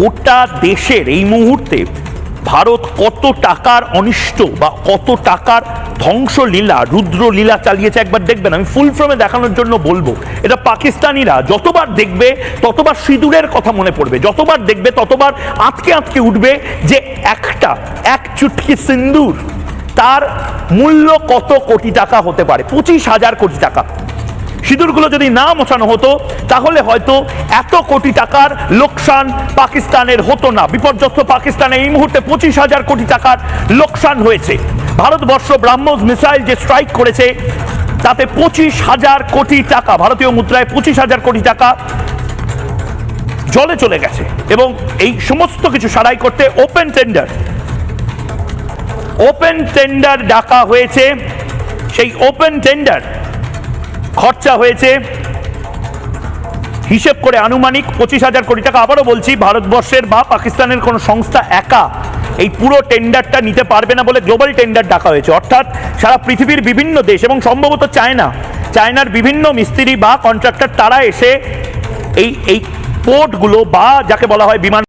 গোটা দেশের এই মুহূর্তে ভারত কত টাকার অনিষ্ট বা কত টাকার ধ্বংসলীলা, রুদ্রলীলা চালিয়েছে একবার দেখবেন। আমি ফুল ফ্রমে দেখানোর জন্য বলব। এটা পাকিস্তানিরা যতবার দেখবে, ততবার সিঁদুরের কথা মনে পড়বে। যতবার দেখবে, ততবার আঁতকে আটকে উঠবে যে একটা, এক চুটকি সিন্দুর তার মূল্য কত কোটি টাকা হতে পারে? পঁচিশ হাজার কোটি টাকা। সিঁদুরগুলো যদি না মোছানো হতো, তাহলে হয়তো এত কোটি টাকার লোকসান পাকিস্তানের হতো না। বিপর্যস্ত পাকিস্তানে এই মুহূর্তে পঁচিশ হাজার কোটি টাকার লোকসান হয়েছে। ভারতবর্ষ ব্রাহ্মস মিসাইল যে স্ট্রাইক করেছে, তাতে পঁচিশ হাজার কোটি টাকা, ভারতীয় মুদ্রায় পঁচিশ হাজার কোটি টাকা জলে চলে গেছে। এবং এই সমস্ত কিছু সারাই করতে ওপেন টেন্ডার ওপেন টেন্ডার ডাকা হয়েছে। সেই ওপেন টেন্ডার খরচা হয়েছে। হিসেব করে আনুমানিক পঁচিশ হাজার কোটি টাকা। আবারও বলছি, ভারতবর্ষের বা পাকিস্তানের কোনো সংস্থা একা এই পুরো টেন্ডারটা নিতে পারবে না বলে গ্লোবাল টেন্ডার ডাকা হয়েছে। অর্থাৎ সারা পৃথিবীর বিভিন্ন দেশ এবং সম্ভবত চায়না, চায়নার বিভিন্ন মিস্ত্রি বা কন্ট্রাক্টর, তারা এসে এই এই পোর্টগুলো বা যাকে বলা হয় বিমান